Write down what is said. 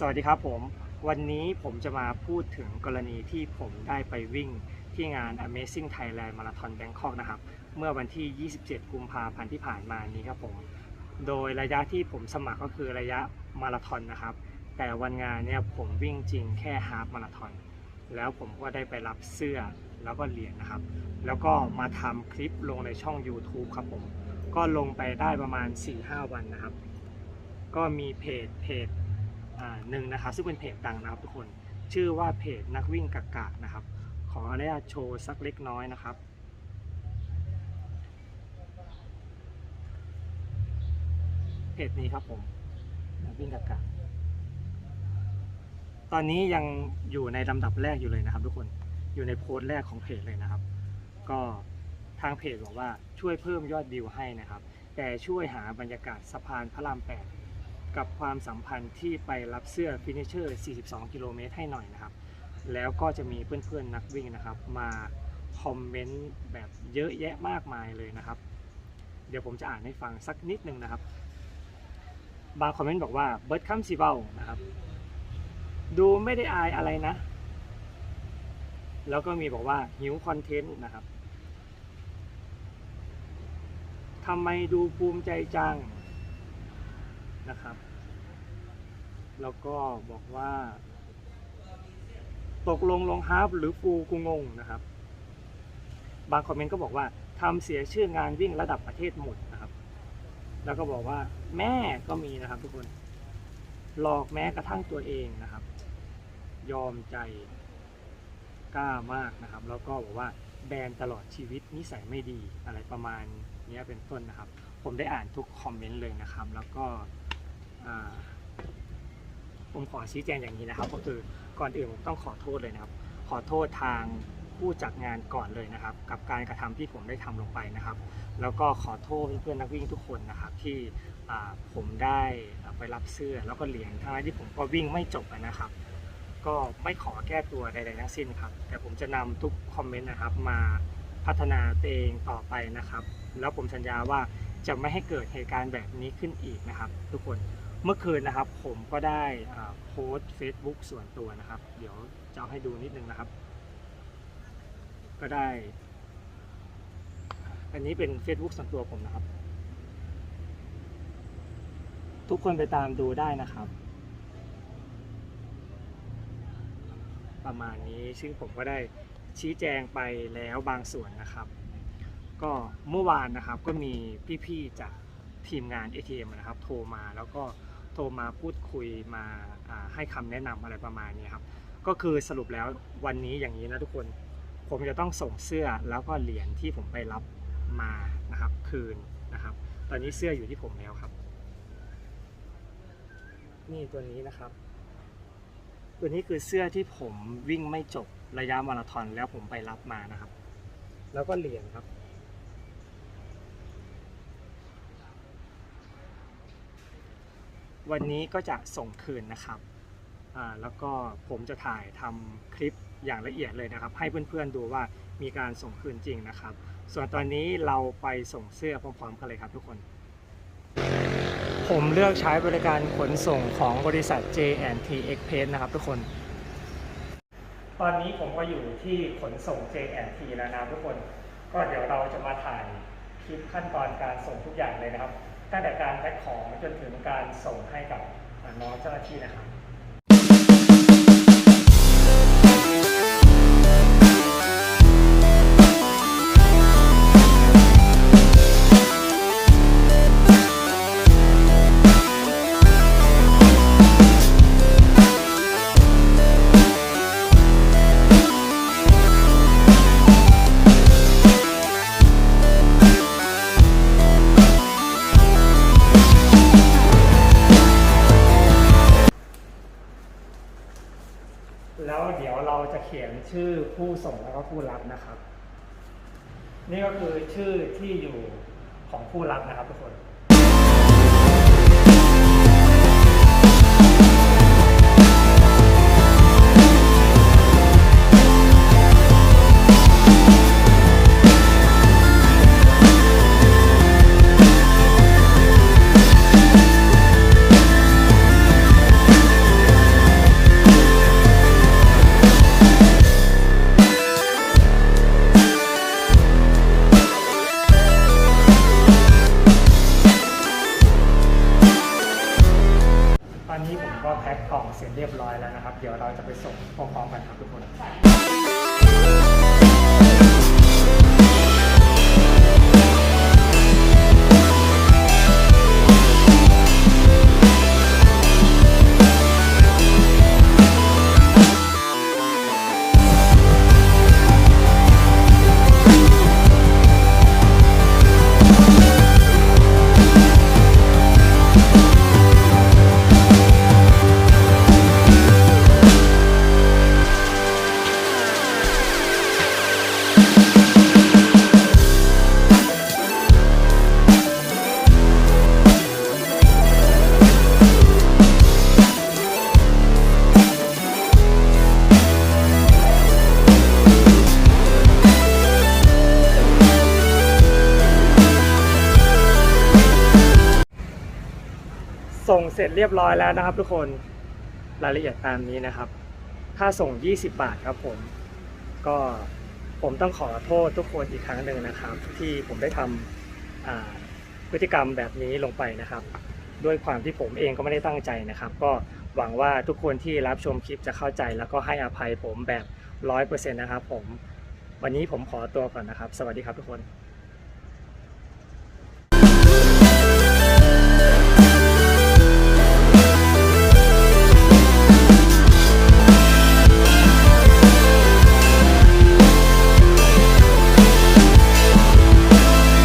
สวัสดีครับผม วันนี้ผมจะมาพูดถึงกรณีที่ผมได้ไปวิ่งที่งาน Amazing Thailand Marathon Bangkok นะครับ เมื่อวันที่ 27 กุมภาพันธ์ที่ผ่านมานี้ครับผม โดยระยะที่ผมสมัครก็คือระยะมาราธอนนะครับ แต่วันงานเนี่ยผมวิ่งจริงแค่ฮาฟมาราธอน แล้วผมก็ได้ไปรับเสื้อแล้วก็เหรียญนะครับ แล้วก็มาทำคลิปลงในช่อง YouTube ครับผม ก็ลงไปได้ประมาณ 4-5 วันนะครับ ก็มีเพจเพจ หนึ่งนะครับซึ่งเป็นเพจดังนะครับทุกคนชื่อว่าเพจนักวิ่งกากานะครับ ขออนุญาตโชว์สักเล็กน้อยนะครับเพจนี้ครับผมนักวิ่งกากาตอนนี้ยังอยู่ในลำดับแรกอยู่เลยนะครับ ทุกคนอยู่ในโพสต์แรกของเพจเลยนะครับ ก็ทางเพจบอกว่าช่วยเพิ่มยอดวิวให้นะครับ แต่ช่วยหาบรรยากาศสะพานพระราม8 กับความสัมพันธ์ที่ไปรับเสื้อฟินิเชอร์ 42 กิโลเมตรให้หน่อยนะครับ แล้วก็จะมีเพื่อนๆนักวิ่งนะครับ มาคอมเมนต์แบบเยอะแยะมากมายเลยนะครับ เดี๋ยวผมจะอ่านให้ฟังสักนิดนึงนะครับ บางคอมเมนต์บอกว่าเบิร์ดคัมซีเบลนะครับ ดูไม่ได้อายอะไรนะ แล้วก็มีบอกว่าหิวคอนเทนต์นะครับทำไมดูภูมิใจจังนะครับ แล้วก็บอกว่า ตกลงลงฮาร์ฟหรือฟูกูงงนะครับ บางคอมเมนต์ก็บอกว่าทำเสียชื่องานวิ่งระดับประเทศหมดนะครับ แล้วก็บอกว่า แม่ก็มีนะครับ ทุกคน หลอกแม้กระทั่งตัวเองนะครับ ยอมใจกล้ามากนะครับ แล้วก็บอกว่าแบนตลอดชีวิตนิสัยไม่ดีอะไรประมาณนี้เป็นต้นนะครับ ผมได้อ่านทุกคอมเมนต์เลยนะครับ แล้วก็อ่า ผมขอชี้แจงอย่างนี้นะครับ ก็คือก่อนอื่นผมต้องขอโทษเลยนะครับ ขอโทษทางผู้จัดงานก่อนเลยนะครับ กับการกระทำที่ผมได้ทำลงไปนะครับ แล้วก็ขอโทษเพื่อนๆนักวิ่งทุกคนนะครับ ที่ผมได้ไปรับเสื้อแล้วก็เหรียญทั้งที่ผมก็วิ่งไม่จบนะครับ ก็ไม่ขอแก้ตัวใดๆทั้งสิ้นครับ แต่ผมจะนำทุกคอมเมนต์นะครับมาพัฒนาตัวเองต่อไปนะครับ แล้วผมสัญญาว่าจะไม่ให้เกิดเหตุการณ์แบบนี้ขึ้นอีกนะครับ ทุกคน เมื่อคืนนะครับผมก็ได้โพสต์ Facebook ส่วนตัวนะครับ เดี๋ยวจะให้ดูนิดนึงนะครับ ก็ได้ อันนี้เป็น Facebook ส่วนตัวผมนะครับ ทุกคนไปตามดูได้นะครับ ประมาณนี้ซึ่งผมก็ได้ชี้แจงไปแล้วบางส่วนนะครับ ก็เมื่อวานนะครับก็มีพี่ๆจากทีมงาน ATM นะครับ โทรมาแล้วก็ โทรมาพูดคุยมาให้คำแนะนำอะไรประมาณนี้ครับก็คือสรุปแล้ววันนี้อย่างนี้นะทุกคน ผมจะต้องส่งเสื้อแล้วก็เหรียญที่ผมไปรับมานะครับคืนนะครับ ตอนนี้เสื้ออยู่ที่ผมแล้วครับ นี่ตัวนี้นะครับ ตัวนี้คือเสื้อที่ผมวิ่งไม่จบระยะมาราธอนแล้วผมไปรับมานะครับ แล้วก็เหรียญครับ วันนี้ก็จะส่งคืนนะครับอ่าแล้วก็ผมจะถ่ายทำคลิปอย่างละเอียดเลยนะครับ ให้เพื่อนๆดูว่ามีการส่งคืนจริงนะครับ ส่วนตอนนี้เราไปส่งเสื้อพร้อมๆกันเลยครับทุกคน ผมเลือกใช้บริการขนส่งของบริษัท J&T Express นะครับทุกคน ตอนนี้ผมก็อยู่ที่ขนส่ง J&T แล้วนะทุกคน ก็เดี๋ยวเราจะมาถ่ายคลิปขั้นตอนการส่งทุกอย่างเลยนะครับ ตั้งแต่การแพ็คของจนถึงการส่งให้กับน้องเจ้าหน้าที่นะครับ เขียนชื่อผู้ส่งแล้วก็ผู้รับนะครับ นี่ก็คือชื่อที่อยู่ของผู้รับนะครับทุกคน เสร็จเรียบร้อยแล้วนะครับ เดี๋ยวเราจะไปส่งพร้อมกันครับทุกคน ส่งเสร็จเรียบร้อยแล้วนะครับ ทุกคนรายละเอียดตามนี้นะครับ ค่าส่ง 20 บาทครับผม ก็ผมต้องขอโทษทุกคนอีกครั้งหนึ่งนะครับ ที่ผมได้ทำพฤติกรรมแบบนี้ลงไปนะครับ ด้วยความที่ผมเองก็ไม่ได้ตั้งใจนะครับ ก็หวังว่าทุกคนที่รับชมคลิปจะเข้าใจแล้วก็ให้อภัยผมแบบร้อยเปอร์เซ็นต์นะครับผม วันนี้ผมขอตัวก่อนนะครับ สวัสดีครับทุกคน